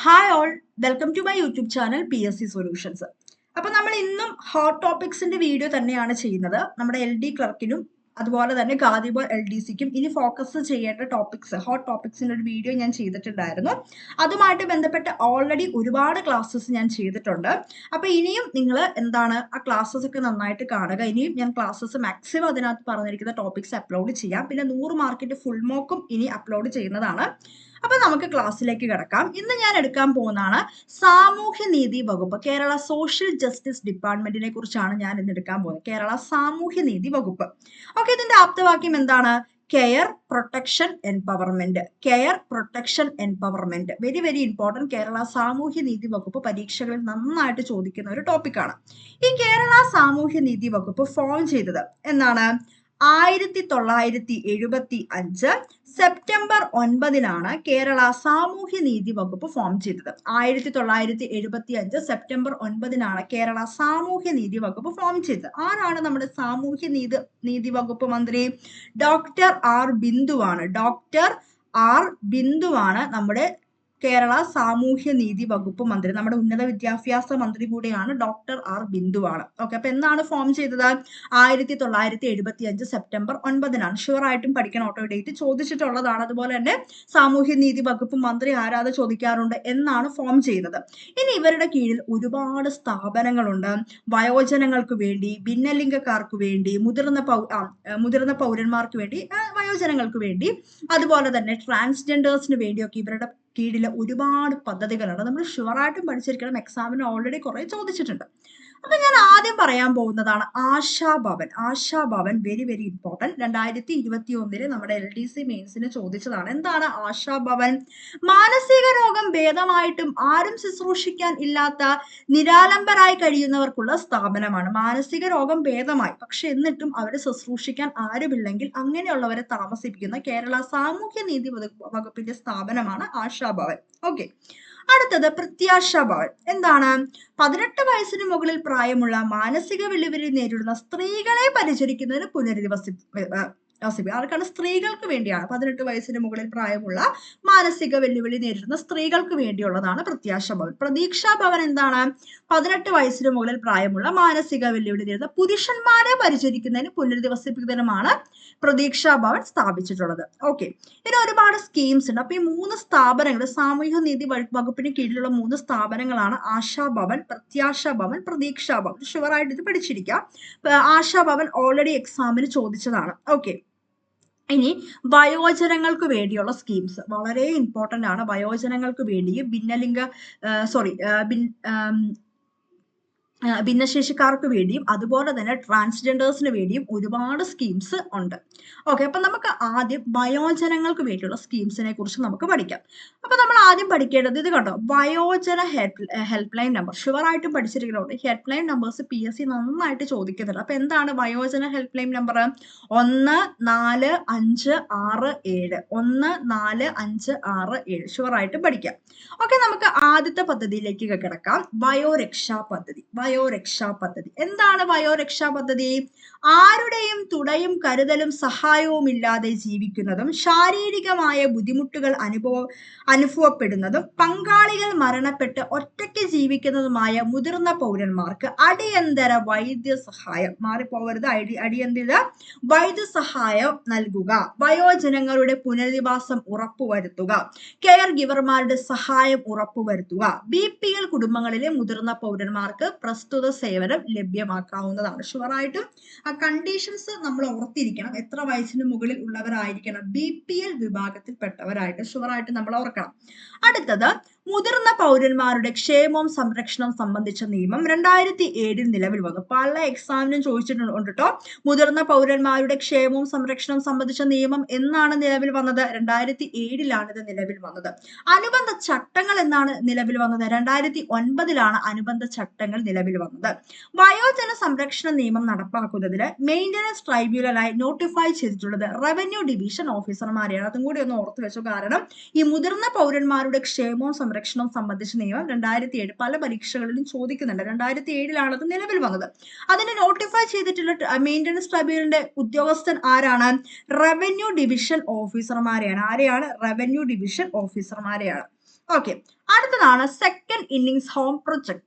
Hi all welcome to my YouTube channel P S C solutions അപ്പൊ നമ്മൾ ഇന്നും hot ടോപ്പിക്സിന്റെ video തന്നെയാണ് ചെയ്യുന്നത്. നമ്മുടെ എൽ ഡി ക്ലർക്കിനും അതുപോലെ തന്നെ ഗാദിബോ എൽ ഡി സിക്കും ഇനി ഫോക്കസ് ചെയ്യേണ്ട ടോപ്പിക്സ് ഹോട്ട് ടോപ്പിക്സിന്റെ ഒരു വീഡിയോ ഞാൻ ചെയ്തിട്ടുണ്ടായിരുന്നു. അതുമായിട്ട് ബന്ധപ്പെട്ട് ഓൾറെഡി ഒരുപാട് ക്ലാസ്സസ് ഞാൻ ചെയ്തിട്ടുണ്ട്. അപ്പൊ ഇനിയും നിങ്ങൾ എന്താണ് ആ ക്ലാസ്സസ് ഒക്കെ നന്നായിട്ട് കാണുക. ഇനിയും ഞാൻ ക്ലാസ്സസ് മാക്സിമം അതിനകത്ത് പറഞ്ഞിരിക്കുന്ന ടോപ്പിക്സ് അപ്ലോഡ് ചെയ്യാം. പിന്നെ നൂറ് മാർക്കിന്റെ ഫുൾ മോക്കും ഇനി അപ്ലോഡ് ചെയ്യുന്നതാണ്. അപ്പൊ നമുക്ക് ക്ലാസ്സിലേക്ക് കിടക്കാം. ഇന്ന് ഞാൻ എടുക്കാൻ പോകുന്നതാണ് സാമൂഹ്യ നീതി വകുപ്പ് കേരള സോഷ്യൽ ജസ്റ്റിസ് ഡിപ്പാർട്ട്മെന്റിനെ കുറിച്ചാണ് ഞാൻ ഇന്ന് എടുക്കാൻ പോകുന്നത്. കേരള സാമൂഹ്യ നീതി വകുപ്പ്. ഓക്കെ ഇതിന്റെ ആപ്തവാക്യം എന്താണ്? Care protection empowerment care protection empowerment very very important Kerala സാമൂഹ്യ നീതി വകുപ്പ് പരീക്ഷകളിൽ നന്നായിട്ട് ചോദിക്കുന്ന ഒരു ടോപ്പിക്കാണ് ഈ കേരള സാമൂഹ്യ നീതി വകുപ്പ് ഫോം ചെയ്തത് എന്നാണ് ആയിരത്തി തൊള്ളായിരത്തി എഴുപത്തി അഞ്ച് സെപ്റ്റംബർ ഒൻപതിനാണ് കേരള സാമൂഹ്യ നീതി വകുപ്പ് ഫോം ചെയ്തത്. ആയിരത്തി തൊള്ളായിരത്തി എഴുപത്തി അഞ്ച് സെപ്റ്റംബർ ഒൻപതിനാണ് കേരള സാമൂഹ്യ നീതി വകുപ്പ് ഫോം ചെയ്തത്. ആരാണ് നമ്മുടെ സാമൂഹ്യ നീതി നീതി വകുപ്പ് മന്ത്രി? ഡോക്ടർ ആർ ബിന്ദുവാണ്. ഡോക്ടർ ആർ ബിന്ദുവാണ് നമ്മുടെ കേരള സാമൂഹ്യ നീതി വകുപ്പ് മന്ത്രി നമ്മുടെ ഉന്നത വിദ്യാഭ്യാസ മന്ത്രി കൂടിയാണ് ഡോക്ടർ ആർ ബിന്ദുവാണ്. ഓക്കെ അപ്പൊ എന്നാണ് ഫോം ചെയ്തത്? ആയിരത്തി തൊള്ളായിരത്തി എഴുപത്തി അഞ്ച് സെപ്റ്റംബർ ഒൻപതിനാണ്. ഷുവർ ആയിട്ടും പഠിക്കണം ഓട്ടോ ഡേറ്റ് ചോദിച്ചിട്ടുള്ളതാണ് അതുപോലെ തന്നെ സാമൂഹ്യ നീതി വകുപ്പ് മന്ത്രി ആരാധ ചോദിക്കാറുണ്ട് എന്നാണ് ഫോം ചെയ്യുന്നത് ഇനി ഇവരുടെ കീഴിൽ ഒരുപാട് സ്ഥാപനങ്ങളുണ്ട്. വയോജനങ്ങൾക്ക് വേണ്ടി ഭിന്നലിംഗക്കാർക്ക് വേണ്ടി മുതിർന്ന പൗ മുതിർന്ന പൗരന്മാർക്ക് വേണ്ടി വയോജനങ്ങൾക്ക് വേണ്ടി അതുപോലെ തന്നെ ട്രാൻസ്ജെൻഡേഴ്സിന് വേണ്ടിയൊക്കെ ഇവരുടെ കീഴിൽ ഒരുപാട് പദ്ധതികളുണ്ട്. നമ്മൾ ഷുവറായിട്ടും പഠിച്ചിരിക്കണം. എക്സാമിന് ഓൾറെഡി കുറേ ചോദിച്ചിട്ടുണ്ട്. അപ്പൊ ഞാൻ ആദ്യം പറയാൻ പോകുന്നതാണ് Ashabhavan Ashabhavan very very important രണ്ടായിരത്തി ഇരുപത്തി ഒന്നിൽ നമ്മുടെ എൽ ഡി സി മെയിൻസിന് ചോദിച്ചതാണ് എന്താണ് ആശാഭവൻ മാനസിക രോഗം ഭേദമായിട്ടും ആരും ശുശ്രൂഷിക്കാൻ ഇല്ലാത്ത നിരാലംബരായി കഴിയുന്നവർക്കുള്ള സ്ഥാപനമാണ്. മാനസിക രോഗം ഭേദമായി. പക്ഷെ എന്നിട്ടും അവരെ ശുശ്രൂഷിക്കാൻ ആരുമില്ലെങ്കിൽ അങ്ങനെയുള്ളവരെ താമസിപ്പിക്കുന്ന കേരള സാമൂഹ്യ നീതി വകുപ്പിന്റെ സ്ഥാപനമാണ് ആശാഭവൻ ഓക്കെ അടുത്തത് പ്രത്യാശ ബോൾ. എന്താണ്? പതിനെട്ട് വയസ്സിന് മുകളിൽ പ്രായമുള്ള മാനസിക വെല്ലുവിളി നേരിടുന്ന സ്ത്രീകളെ പരിചരിക്കുന്നതിന് പുനരധിവസി ആർക്കാണ്? സ്ത്രീകൾക്ക് വേണ്ടിയാണ്. പതിനെട്ട് വയസ്സിന് മുകളിൽ പ്രായമുള്ള മാനസിക വെല്ലുവിളി നേരിടുന്ന സ്ത്രീകൾക്ക് വേണ്ടിയുള്ളതാണ് പ്രത്യാശ ഭവൻ. പ്രതീക്ഷാ ഭവൻ എന്താണ്? പതിനെട്ട് വയസ്സിന് മുകളിൽ പ്രായമുള്ള മാനസിക വെല്ലുവിളി നേരിടുന്ന പുരുഷന്മാരെ പരിചരിക്കുന്നതിന് പുനരധിവസിപ്പിക്കുന്നതിനുമാണ് പ്രതീക്ഷാ ഭവൻ സ്ഥാപിച്ചിട്ടുള്ളത്. ഓക്കെ. ഇനി ഒരുപാട് സ്കീംസ് ഉണ്ട്. അപ്പൊ ഈ മൂന്ന് സ്ഥാപനങ്ങൾ സാമൂഹ്യ നീതി വകുപ്പിന് കീഴിലുള്ള മൂന്ന് സ്ഥാപനങ്ങളാണ് ആശാ ഭവൻ പ്രത്യാശ ഭവൻ പ്രതീക്ഷാ ഭവൻ. ഷുവറായിട്ട് ഇത് പഠിച്ചിരിക്കാം. ആശാ ഭവൻ ഓൾറെഡി എക്സാമിന് ചോദിച്ചതാണ്. ഓക്കെ. ഇനി വയോജനങ്ങൾക്ക് വേണ്ടിയുള്ള സ്കീംസ് വളരെ ഇമ്പോർട്ടന്റ് ആണ് വയോജനങ്ങൾക്ക് വേണ്ടിയും ഭിന്നലിംഗ സോറി ഭിന്നശേഷിക്കാർക്ക് വേണ്ടിയും അതുപോലെ തന്നെ ട്രാൻസ്ജെൻഡേഴ്സിന് വേണ്ടിയും ഒരുപാട് സ്കീംസ് ഉണ്ട്. ഓക്കെ അപ്പൊ നമുക്ക് ആദ്യം വയോജനങ്ങൾക്ക് വേണ്ടിയുള്ള സ്കീംസിനെ കുറിച്ച് നമുക്ക് പഠിക്കാം. അപ്പൊ നമ്മൾ ആദ്യം പഠിക്കേണ്ടത് ഇത് കണ്ടോ? വയോജന help help line number. Sure ആയിട്ടും പഠിച്ചിരിക്കുന്നുണ്ട് help line numbers P S C നന്നായിട്ട് ചോദിക്കുന്നുണ്ട്. അപ്പൊ എന്താണ് വയോജന ഹെൽപ്പ് ലൈൻ നമ്പർ ഒന്ന് നാല് അഞ്ച് ആറ് ഏഴ്. ഒന്ന് നാല് അഞ്ച് ആറ് ഏഴ്. ഷുവർ ആയിട്ടും പഠിക്കാം. ഓക്കെ നമുക്ക് ആദ്യത്തെ പദ്ധതിയിലേക്ക് കിടക്കാം. വയോരക്ഷാ പദ്ധതി. വയോരക്ഷാ പദ്ധതി. എന്താണ് വയോരക്ഷാ പദ്ധതി? ആരുടെയും തുടയും കരുതലും സഹായവും ഇല്ലാതെ ജീവിക്കുന്നതും ശാരീരികമായ ബുദ്ധിമുട്ടുകൾ അനുഭവ അനുഭവപ്പെടുന്നതും പങ്കാളികൾ മരണപ്പെട്ട് ഒറ്റയ്ക്ക് ജീവിക്കുന്നതുമായ മുതിർന്ന പൗരന്മാർക്ക് അടിയന്തര വൈദ്യ സഹായം. മാറിപ്പോകരുത് അടി അടിയന്തര വൈദ്യസഹായം നൽകുക. വയോജനങ്ങളുടെ പുനരധിവാസം ഉറപ്പുവരുത്തുക. കെയർ ഗിവർമാരുടെ സഹായം ഉറപ്പുവരുത്തുക. ബി പി എൽ കുടുംബങ്ങളിലെ മുതിർന്ന പൗരന്മാർക്ക് പ്രസ്തുത സേവനം ലഭ്യമാക്കാവുന്നതാണ്. ഷുവറായിട്ടും ആ കണ്ടീഷൻസ് നമ്മൾ ഓർത്തിരിക്കണം. എത്ര വയസ്സിന് മുകളിൽ ഉള്ളവരായിരിക്കണം. ബി പി എൽ വിഭാഗത്തിൽപ്പെട്ടവരായിട്ട് ഷുവറായിട്ട് നമ്മൾ ഓർക്കണം. അടുത്തത് മുതിർന്ന പൗരന്മാരുടെ ക്ഷേമവും സംരക്ഷണവും സംബന്ധിച്ച നിയമം രണ്ടായിരത്തി ഏഴിൽ നിലവിൽ വന്നു. പല എക്സാമിനും ചോദിച്ചിട്ടുണ്ട് കേട്ടോ മുതിർന്ന പൗരന്മാരുടെ ക്ഷേമവും സംരക്ഷണവും സംബന്ധിച്ച നിയമം എന്നാണ് നിലവിൽ വന്നത്? രണ്ടായിരത്തി ഏഴിലാണ് ഇത് നിലവിൽ വന്നത്. അനുബന്ധ ചട്ടങ്ങൾ എന്നാണ് നിലവിൽ വന്നത്? രണ്ടായിരത്തി ഒൻപതിലാണ് അനുബന്ധ ചട്ടങ്ങൾ നിലവിൽ വന്നത്. വയോജന സംരക്ഷണ നിയമം നടപ്പാക്കുന്നതിന് മെയിന്റനൻസ് ട്രൈബ്യൂണലായി നോട്ടിഫൈ ചെയ്തിട്ടുള്ളത് റവന്യൂ ഡിവിഷൻ ഓഫീസർമാരെയാണ് അതും കൂടി ഒന്ന് ഓർത്തു വെച്ചു. കാരണം ഈ മുതിർന്ന പൗരന്മാരുടെ ക്ഷേമവും സംരക്ഷണവും സംബന്ധിച്ച നിയമം രണ്ടായിരത്തി ഏഴ് പല പരീക്ഷകളിലും ചോദിക്കുന്നുണ്ട്. രണ്ടായിരത്തി ഏഴിലാണ് അത് നിലവിൽ വന്നത്. അതിനെ നോട്ടിഫൈ ചെയ്തിട്ടുള്ള മെയിന്റനൻസ് ട്രൈബ്യൂണലിന്റെ ഉദ്യോഗസ്ഥൻ ആരാണ്? റവന്യൂ ഡിവിഷൻ ഓഫീസർമാരെയാണ് ആരെയാണ്? റവന്യൂ ഡിവിഷൻ ഓഫീസർമാരെയാണ് ഓക്കെ അടുത്തതാണ് സെക്കൻഡ് ഇന്നിങ്സ് ഹോം പ്രൊജക്ട്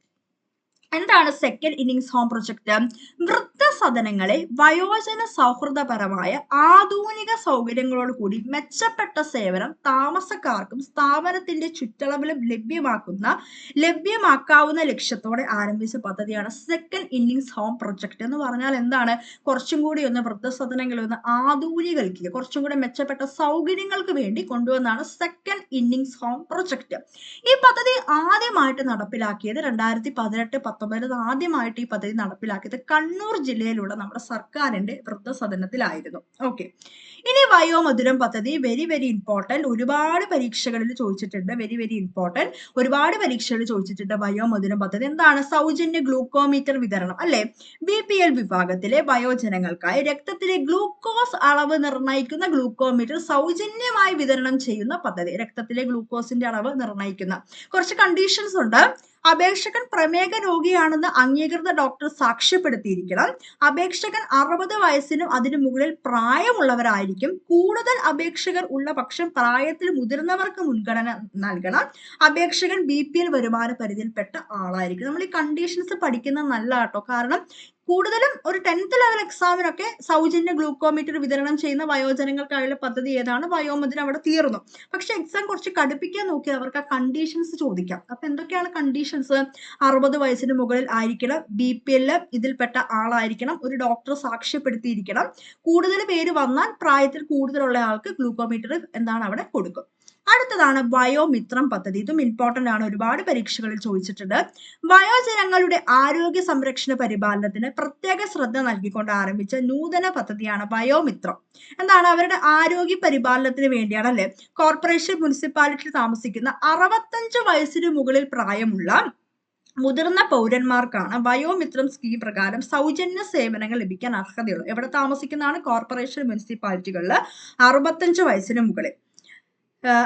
എന്താണ് സെക്കൻഡ് ഇന്നിങ്സ് ഹോം പ്രൊജക്ട് വൃദ്ധസദനങ്ങളെ വയോജന സൗഹൃദപരമായ ആധുനിക സൗകര്യങ്ങളോട് കൂടി മെച്ചപ്പെട്ട സേവനം താമസക്കാർക്കും സ്ഥാപനത്തിന്റെ ചുറ്റളവിലും ലഭ്യമാക്കുന്ന ലഭ്യമാക്കാവുന്ന ലക്ഷ്യത്തോടെ ആരംഭിച്ച പദ്ധതിയാണ് സെക്കൻഡ് ഇന്നിങ്സ് ഹോം പ്രൊജക്ട് എന്ന് പറഞ്ഞാൽ എന്താണ്? കുറച്ചും കൂടി ഒന്ന് വൃദ്ധസദനങ്ങളെ ഒന്ന് ആധുനികൽക്ക് കുറച്ചും കൂടി മെച്ചപ്പെട്ട സൗകര്യങ്ങൾക്ക് വേണ്ടി കൊണ്ടുവന്നാണ് സെക്കൻഡ് ഇന്നിങ്സ് ഹോം പ്രൊജക്ട് ഈ പദ്ധതി ആദ്യമായിട്ട് നടപ്പിലാക്കിയത് രണ്ടായിരത്തി പതിനെട്ട് പത്തൊമ്പതിൽ ആദ്യമായിട്ട് ഈ പദ്ധതി നടപ്പിലാക്കിയത് കണ്ണൂർ ജില്ലയിലുള്ള നമ്മുടെ സർക്കാരിന്റെ വൃദ്ധസദനത്തിലായിരുന്നു. ഓക്കെ ഇനി വയോമധുരം പദ്ധതി വെരി വെരി ഇമ്പോർട്ടന്റ് ഒരുപാട് പരീക്ഷകളിൽ ചോദിച്ചിട്ടുണ്ട്. വെരി വെരി ഇമ്പോർട്ടന്റ് ഒരുപാട് പരീക്ഷകളിൽ ചോദിച്ചിട്ടുണ്ട് വയോമധുരം പദ്ധതി. എന്താണ്? സൗജന്യ ഗ്ലൂക്കോമീറ്റർ വിതരണം അല്ലെ? ബി പി എൽ വിഭാഗത്തിലെ വയോജനങ്ങൾക്കായി രക്തത്തിലെ ഗ്ലൂക്കോസ് അളവ് നിർണയിക്കുന്ന ഗ്ലൂക്കോമീറ്റർ സൗജന്യമായി വിതരണം ചെയ്യുന്ന പദ്ധതി. രക്തത്തിലെ ഗ്ലൂക്കോസിന്റെ അളവ് നിർണയിക്കുന്ന. കുറച്ച് കണ്ടീഷൻസ് ഉണ്ട്. അപേക്ഷകൻ പ്രമേഹ രോഗിയാണെന്ന് അംഗീകൃത ഡോക്ടർ സാക്ഷ്യപ്പെടുത്തിയിരിക്കണം. അപേക്ഷകൻ അറുപത് വയസ്സിനും അതിനു മുകളിൽ പ്രായമുള്ളവരായിരിക്കും. കൂടുതൽ അപേക്ഷകർ ഉള്ള പക്ഷം പ്രായത്തിൽ മുതിർന്നവർക്ക് മുൻഗണന നൽകണം. അപേക്ഷകൻ ബി പി എൽ വരുമാന പരിധിയിൽപ്പെട്ട ആളായിരിക്കും. നമ്മൾ ഈ കണ്ടീഷൻസ് പഠിക്കുന്നത് നല്ല കേട്ടോ കാരണം കൂടുതലും ഒരു ടെൻത്ത് ലെവൽ എക്സാമിനൊക്കെ സൗജന്യ ഗ്ലൂക്കോമീറ്റർ വിതരണം ചെയ്യുന്ന വയോജനങ്ങൾക്കായുള്ള പദ്ധതി ഏതാണ്? വയോമതിന് അവിടെ തീർന്നു. പക്ഷെ എക്സാം കുറച്ച് കടുപ്പിക്കാൻ നോക്കി അവർക്ക് ആ കണ്ടീഷൻസ് ചോദിക്കാം. അപ്പൊ എന്തൊക്കെയാണ് കണ്ടീഷൻസ് അറുപത് വയസ്സിന് മുകളിൽ ആയിരിക്കണം ബി പി എൽ ഇതിൽപ്പെട്ട ആളായിരിക്കണം ഒരു ഡോക്ടർ സാക്ഷ്യപ്പെടുത്തിയിരിക്കണം. കൂടുതൽ പേര് വന്നാൽ പ്രായത്തിൽ കൂടുതലുള്ള ആൾക്ക് ഗ്ലൂക്കോമീറ്റർ എന്താണ് അവിടെ കൊടുക്കും. അടുത്തതാണ് വയോമിത്രം പദ്ധതി. ഇതും ഇമ്പോർട്ടന്റ് ആണ്. ഒരുപാട് പരീക്ഷകളിൽ ചോദിച്ചിട്ടുണ്ട്. വയോജനങ്ങളുടെ ആരോഗ്യ സംരക്ഷണ പരിപാലനത്തിന് പ്രത്യേക ശ്രദ്ധ നൽകിക്കൊണ്ട് ആരംഭിച്ച നൂതന പദ്ധതിയാണ് വയോമിത്രം എന്താണ്? അവരുടെ ആരോഗ്യ പരിപാലനത്തിന് വേണ്ടിയാണ് അല്ലെ? കോർപ്പറേഷൻ മുനിസിപ്പാലിറ്റി താമസിക്കുന്ന അറുപത്തഞ്ച് വയസ്സിനു മുകളിൽ പ്രായമുള്ള മുതിർന്ന പൗരന്മാർക്കാണ് വയോമിത്രം സ്കീം പ്രകാരം സൗജന്യ സേവനങ്ങൾ ലഭിക്കാൻ അർഹതയുള്ളൂ എവിടെ താമസിക്കുന്നതാണ്? കോർപ്പറേഷൻ മുനിസിപ്പാലിറ്റികളിൽ അറുപത്തഞ്ച് വയസ്സിന് മുകളിൽ.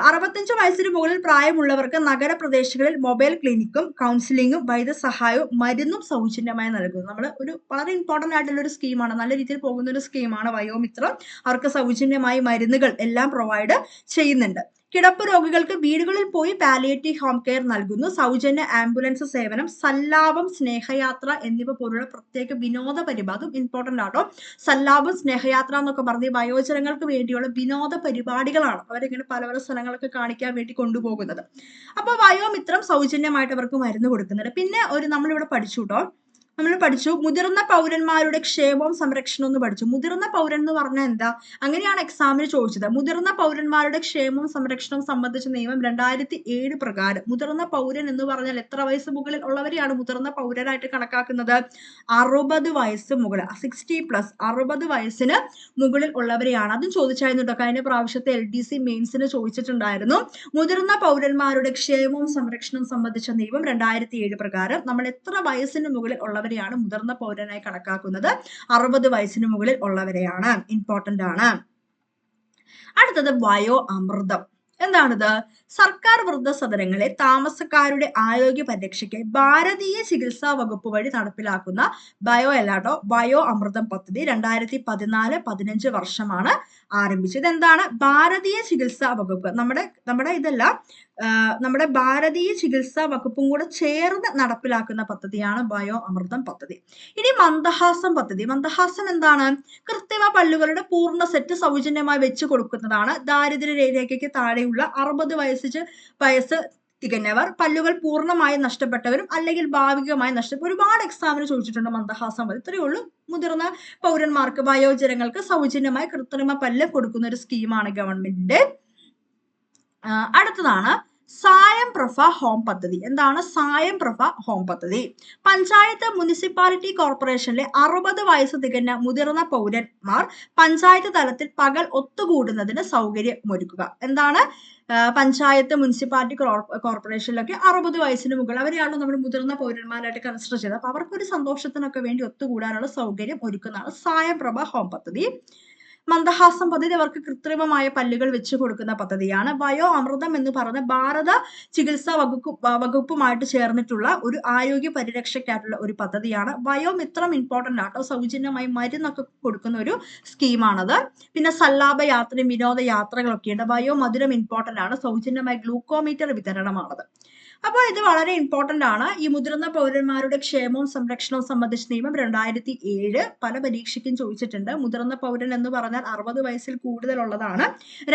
അറുപത്തഞ്ച് വയസ്സിന് മുകളിൽ പ്രായമുള്ളവർക്ക് നഗരപ്രദേശങ്ങളിൽ മൊബൈൽ ക്ലിനിക്കും കൗൺസിലിങ്ങും വൈദ്യസഹായവും മരുന്നും സൗജന്യമായി നൽകുന്നു. നമ്മൾ ഒരു വളരെ ഇമ്പോർട്ടന്റ് ആയിട്ടുള്ള ഒരു സ്കീമാണ് നല്ല രീതിയിൽ പോകുന്ന ഒരു സ്കീമാണ് വയോമിത്രം. അവർക്ക് സൗജന്യമായി മരുന്നുകൾ എല്ലാം പ്രൊവൈഡ് ചെയ്യുന്നുണ്ട്. കിടപ്പ് രോഗികൾക്ക് വീടുകളിൽ പോയി പാലിയേറ്റീവ് ഹോം കെയർ നൽകുന്നു. സൗജന്യ ആംബുലൻസ് സേവനം സല്ലാപം സ്നേഹയാത്ര എന്നിവ പോലുള്ള പ്രത്യേക വിനോദ പരിപാടി ഇമ്പോർട്ടന്റ് ആട്ടോ സല്ലാപം സ്നേഹയാത്ര എന്നൊക്കെ പറഞ്ഞ് വയോജനങ്ങൾക്ക് വേണ്ടിയുള്ള വിനോദ പരിപാടികളാണ് അവരിങ്ങനെ പല പല സ്ഥലങ്ങളൊക്കെ കാണിക്കാൻ വേണ്ടി കൊണ്ടുപോകുന്നത്. അപ്പൊ വയോമിത്രം സൗജന്യമായിട്ട് അവർക്ക് മരുന്ന് കൊടുക്കുന്നുണ്ട്. പിന്നെ ഒരു നമ്മളിവിടെ പഠിച്ചു കേട്ടോ. നമ്മൾ പഠിച്ചു. മുതിർന്ന പൗരന്മാരുടെ ക്ഷേമവും സംരക്ഷണവും എന്ന് പഠിച്ചു. മുതിർന്ന പൗരൻ എന്ന് പറഞ്ഞാൽ എന്താ? അങ്ങനെയാണ് എക്സാമിന് ചോദിച്ചത്. മുതിർന്ന പൗരന്മാരുടെ ക്ഷേമവും സംരക്ഷണവും സംബന്ധിച്ച നിയമം രണ്ടായിരത്തി ഏഴ് പ്രകാരം മുതിർന്ന പൗരൻ എന്ന് പറഞ്ഞാൽ എത്ര വയസ്സ് മുകളിൽ ഉള്ളവരെയാണ് മുതിർന്ന പൗരനായിട്ട് കണക്കാക്കുന്നത്? അറുപത് വയസ്സ് മുകളിൽ സിക്സ്റ്റി പ്ലസ് അറുപത് വയസ്സിന് മുകളിൽ ഉള്ളവരെയാണ്. അതും ചോദിച്ചായിരുന്നു കേട്ടോ. കഴിഞ്ഞ പ്രാവശ്യത്തെ എൽ ഡി സി മെയിൻസിന് ചോദിച്ചിട്ടുണ്ടായിരുന്നു. മുതിർന്ന പൗരന്മാരുടെ ക്ഷേമവും സംരക്ഷണവും സംബന്ധിച്ച നിയമം രണ്ടായിരത്തി ഏഴ് പ്രകാരം നമ്മൾ എത്ര വയസ്സിന് മുകളിൽ ഉള്ളവരെയാണ് മുതിർന്ന പൗരനായി കണക്കാക്കുന്നത്. അറുപത് വയസ്സിന് മുകളിൽ ഉള്ളവരെയാണ്. ഇമ്പോർട്ടന്റ് ആണ്. അടുത്തത് വയോ അമൃതം. എന്താണിത്? സർക്കാർ വൃദ്ധസദനങ്ങളെ താമസക്കാരുടെ ആരോഗ്യ പരിരക്ഷയ്ക്ക് ഭാരതീയ ചികിത്സാ വകുപ്പ് വഴി നടപ്പിലാക്കുന്ന ബയോ എലാഡോ ബയോ അമൃതം പദ്ധതി രണ്ടായിരത്തി പതിനാല് പതിനഞ്ച് വർഷമാണ് ആരംഭിച്ചത്. എന്താണ് ഭാരതീയ ചികിത്സാ വകുപ്പ്. നമ്മുടെ നമ്മുടെ ഇതല്ല നമ്മുടെ ഭാരതീയ ചികിത്സാ വകുപ്പും കൂടെ ചേർന്ന് നടപ്പിലാക്കുന്ന പദ്ധതിയാണ് ബയോ അമൃതം പദ്ധതി. ഇനി മന്ദഹാസം പദ്ധതി. മന്ദഹാസം എന്താണ്? കൃത്രിമ പല്ലുകളുടെ പൂർണ സെറ്റ് സൗജന്യമായി വെച്ചു കൊടുക്കുന്നതാണ്. ദാരിദ്ര്യ രേഖയ്ക്ക് താഴെയുള്ള അറുപത് വയസ്സ് വയസ്സ് തികഞ്ഞവർ പല്ലുകൾ പൂർണമായി നഷ്ടപ്പെട്ടവരും അല്ലെങ്കിൽ ഭാവികമായി നഷ്ടപ്പെട്ട ഒരുപാട് എക്സാമിന് ചോദിച്ചിട്ടുണ്ട് മന്ദഹാസം വരെ. ഇത്രയേ ഉള്ളൂ. മുതിർന്ന പൗരന്മാർക്ക് വയോജനങ്ങൾക്ക് സൗജന്യമായി കൃത്രിമ പല്ല് കൊടുക്കുന്ന ഒരു സ്കീമാണ് ഗവൺമെന്റിന്റെ അടുത്തതാണ് സായം പ്രഫ ഹോം പദ്ധതി. എന്താണ് സായം പ്രഫ ഹോം പദ്ധതി? പഞ്ചായത്ത് മുനിസിപ്പാലിറ്റി കോർപ്പറേഷനിലെ അറുപത് വയസ്സ് തികഞ്ഞ മുതിർന്ന പൗരന്മാർ പഞ്ചായത്ത് തലത്തിൽ പകൽ ഒത്തുകൂടുന്നതിന് സൗകര്യമൊരുക്കുക. എന്താണ് പഞ്ചായത്ത് മുനിസിപ്പാലിറ്റി കോർപ്പറേഷനിലൊക്കെ അറുപത് വയസ്സിന് മുകളിൽ അവരെയാണ് നമ്മൾ മുതിർന്ന പൗരന്മാരായിട്ട് കൺസിഡർ ചെയ്തത്. അപ്പൊ അവർക്കൊരു സന്തോഷത്തിനൊക്കെ വേണ്ടി ഒത്തുകൂടാനുള്ള സൗകര്യം ഒരുക്കുന്നതാണ് സായം പ്രഭ ഹോം പദ്ധതി. മന്ദഹാസം പദ്ധതി അവർക്ക് കൃത്രിമമായ പല്ലുകൾ വെച്ച് കൊടുക്കുന്ന പദ്ധതിയാണ്. വയോ അമൃതം എന്ന് പറയുന്ന ഭാരത ചികിത്സാ വകുപ്പ് വകുപ്പുമായിട്ട് ചേർന്നിട്ടുള്ള ഒരു ആരോഗ്യ പരിരക്ഷയ്ക്കായിട്ടുള്ള ഒരു പദ്ധതിയാണ്. വയോമിത്രം ഇമ്പോർട്ടന്റ് ആട്ടോ. സൗജന്യമായി മരുന്നൊക്കെ കൊടുക്കുന്ന ഒരു സ്കീമാണത്. പിന്നെ സല്ലാപ യാത്രയും വിനോദ യാത്രകളൊക്കെ ഉണ്ട് വയോ മധുരം ഇമ്പോർട്ടന്റ് ആണ്. സൗജന്യമായി ഗ്ലൂക്കോമീറ്റർ വിതരണമാണത്. അപ്പോൾ ഇത് വളരെ ഇമ്പോർട്ടന്റ് ആണ്. ഈ മുതിർന്ന പൗരന്മാരുടെ ക്ഷേമവും സംരക്ഷണവും സംബന്ധിച്ച നിയമം രണ്ടായിരത്തി ഏഴ് പല പരീക്ഷയ്ക്കും ചോദിച്ചിട്ടുണ്ട്. മുതിർന്ന പൗരൻ എന്ന് പറഞ്ഞാൽ അറുപത് വയസ്സിൽ കൂടുതലുള്ളതാണ്.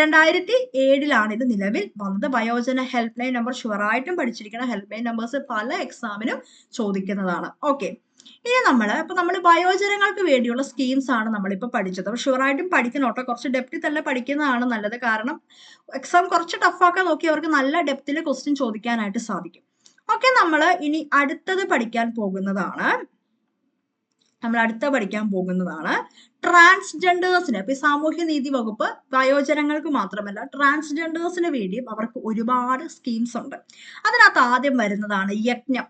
രണ്ടായിരത്തി ഏഴിലാണ് ഇത് നിലവിൽ വന്നത്. വയോജന ഹെൽപ്പ് ലൈൻ നമ്പർ ഷുവറായിട്ടും പഠിച്ചിരിക്കണം ഹെൽപ്പ് ലൈൻ നമ്പേഴ്സ് പല എക്സാമിനും ചോദിക്കുന്നതാണ്. ഓക്കെ ഇനി നമ്മൾ ഇപ്പൊ നമ്മൾ വയോജനങ്ങൾക്ക് വേണ്ടിയുള്ള സ്കീംസ് ആണ് നമ്മളിപ്പോൾ പഠിച്ചത്. അപ്പോൾ ഷുവറായിട്ടും പഠിക്കണം കേട്ടോ. കുറച്ച് ഡെപ്തിൽ തന്നെ പഠിക്കുന്നതാണ് നല്ലത്. കാരണം എക്സാം കുറച്ച് ടഫാക്കാൻ നോക്കി അവർക്ക് നല്ല ഡെപ്തിൽ ക്വസ്റ്റ്യൻ ചോദിക്കാനായിട്ട് സാധിക്കും. ഓക്കെ നമ്മൾ ഇനി അടുത്തത് പഠിക്കാൻ പോകുന്നതാണ്. നമ്മൾ അടുത്ത പഠിക്കാൻ പോകുന്നതാണ് ട്രാൻസ്ജെൻഡേഴ്സിന് ഇപ്പൊ സാമൂഹ്യ നീതി വകുപ്പ് വയോജനങ്ങൾക്ക് മാത്രമല്ല ട്രാൻസ്ജെൻഡേഴ്സിന് വേണ്ടിയും അവർക്ക് ഒരുപാട് സ്കീംസ് ഉണ്ട്. അതിനകത്ത് ആദ്യം വരുന്നതാണ് യജ്ഞം.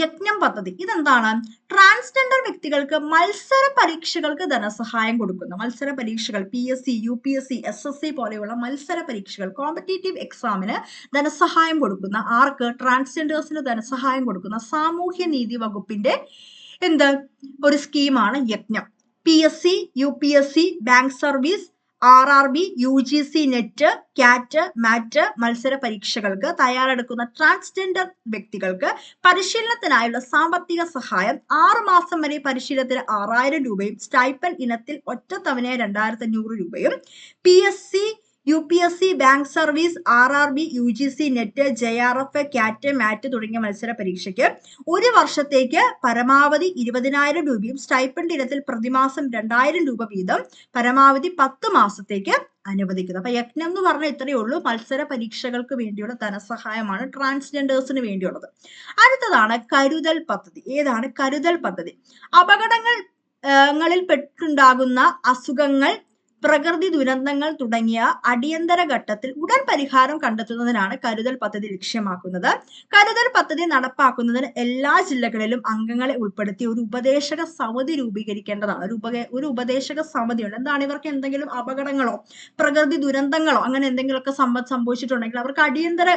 യജ്ഞം പദ്ധതി. ഇതെന്താണ്? ട്രാൻസ്ജെൻഡർ വ്യക്തികൾക്ക് മത്സര പരീക്ഷകൾക്ക് ധനസഹായം കൊടുക്കുന്ന. മത്സര പരീക്ഷകൾ P S C U P S C S S C പോലെയുള്ള മത്സര പരീക്ഷകൾ കോമ്പറ്റേറ്റീവ് എക്സാമിന് ധനസഹായം കൊടുക്കുന്ന ആർക്ക്? ട്രാൻസ്ജെൻഡേഴ്സിന് ധനസഹായം കൊടുക്കുന്ന സാമൂഹ്യ നീതി വകുപ്പിന്റെ എന്ത്? ഒരു സ്കീമാണ് യജ്ഞം. P S C U P S C bank service R R B U G C NET CAT MAT മത്സര പരീക്ഷകൾക്ക് തയ്യാറെടുക്കുന്ന ട്രാൻസ്ജെൻഡർ വ്യക്തികൾക്ക് പരിശീലനത്തിനായുള്ള സാമ്പത്തിക സഹായം ആറ് മാസം വരെ പരിശീലനത്തിന് ആറായിരം രൂപയും സ്റ്റൈപ്പൻ ഇനത്തിൽ ഒറ്റത്തവണ രണ്ടായിരത്തി അഞ്ഞൂറ് രൂപയും. P S C U P S C bank service R R B U G C NET J R F CAT MAT തുടങ്ങിയ മത്സര പരീക്ഷയ്ക്ക് ഒരു വർഷത്തേക്ക് പരമാവധി ഇരുപതിനായിരം രൂപയും സ്റ്റൈപ്പൻഡ് ഇനത്തിൽ പ്രതിമാസം രണ്ടായിരം രൂപ വീതം പരമാവധി പത്ത് മാസത്തേക്ക് അനുവദിക്കുന്നത് അപ്പൊ യജ്ഞം എന്ന് പറഞ്ഞാൽ ഇത്രയേ ഉള്ളൂ. മത്സര പരീക്ഷകൾക്ക് വേണ്ടിയുള്ള ധനസഹായമാണ് ട്രാൻസ്ജെൻഡേഴ്സിന് വേണ്ടിയുള്ളത്. അടുത്തതാണ് കരുതൽ പദ്ധതി. ഏതാണ് കരുതൽ പദ്ധതി? അപകടങ്ങൾ ങ്ങളിൽ പെട്ടുണ്ടാകുന്ന അസുഖങ്ങൾ പ്രകൃതി ദുരന്തങ്ങൾ തുടങ്ങിയ അടിയന്തര ഘട്ടത്തിൽ ഉടൻ പരിഹാരം കണ്ടെത്തുന്നതിനാണ് കരുതൽ പദ്ധതി ലക്ഷ്യമാക്കുന്നത്. കരുതൽ പദ്ധതി നടപ്പാക്കുന്നതിന് എല്ലാ ജില്ലകളിലും അംഗങ്ങളെ ഉൾപ്പെടുത്തി ഒരു ഉപദേശക സമിതി രൂപീകരിക്കേണ്ടതാണ്. ഒരു ഉപ ഒരു ഉപദേശക സമിതിയുണ്ട്. എന്താണ് ഇവർക്ക് എന്തെങ്കിലും അപകടങ്ങളോ പ്രകൃതി ദുരന്തങ്ങളോ അങ്ങനെ എന്തെങ്കിലുമൊക്കെ സംഭവിച്ചിട്ടുണ്ടെങ്കിൽ അവർക്ക് അടിയന്തര